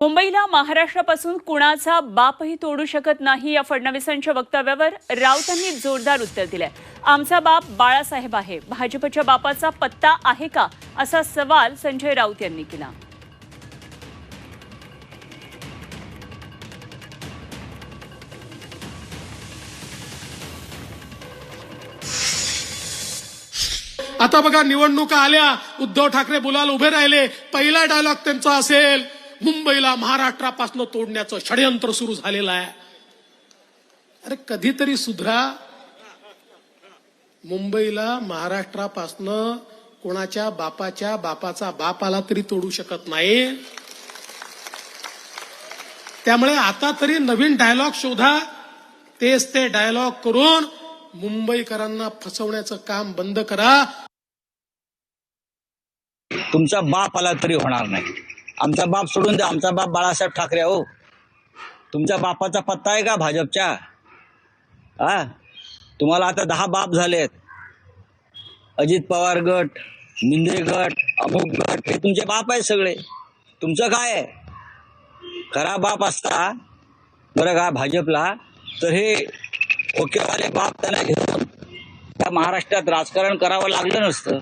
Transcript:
मुंबईला महाराष्ट्रापासून कुणाचा बापही तोडू शकत नाही या फडणवीसांच्या वक्तव्यावर राऊतांनी जोरदार उत्तर दिलंय. आमचा बाप बाळासाहेब आहे. भाजपच्या बापाचा पत्ता आहे का? असा सवाल संजय राऊत यांनी केला. आता बघा निवडणुका आल्या. उद्धव ठाकरे बोलायला उभे राहिले. पहिला डायलॉग त्यांचा असेल. मुंबईला महाराष्ट्रापासून तोडण्याचं षडयंत्र सुरू झालेलं आहे. अरे कधीतरी सुधरा. मुंबईला महाराष्ट्रापासनं कोणाच्या बापाच्या बापाचा बाप आला तरी तोडू शकत नाही. त्यामुळे आता तरी नवीन डायलॉग शोधा. तेच ते डायलॉग करून मुंबईकरांना फसवण्याचं काम बंद करा. तुमचा बाप आला तरी होणार नाही. आमचा बाप सोडून द्या आमचा बाप बाळासाहेब ठाकरे हो. तुमच्या बापाचा पत्ता आहे का भाजपच्या हा? तुम्हाला आता दहा बाप झालेत. अजित पवार गट मिंद्रे गट अमुक गट हे तुमचे बाप आहेत सगळे. तुमचं काय आहे? खरा बाप असता बरं का भाजपला तर हे ओकेवाले बाप त्यांना घेऊन त्या महाराष्ट्रात राजकारण करावं लागलं नसतं.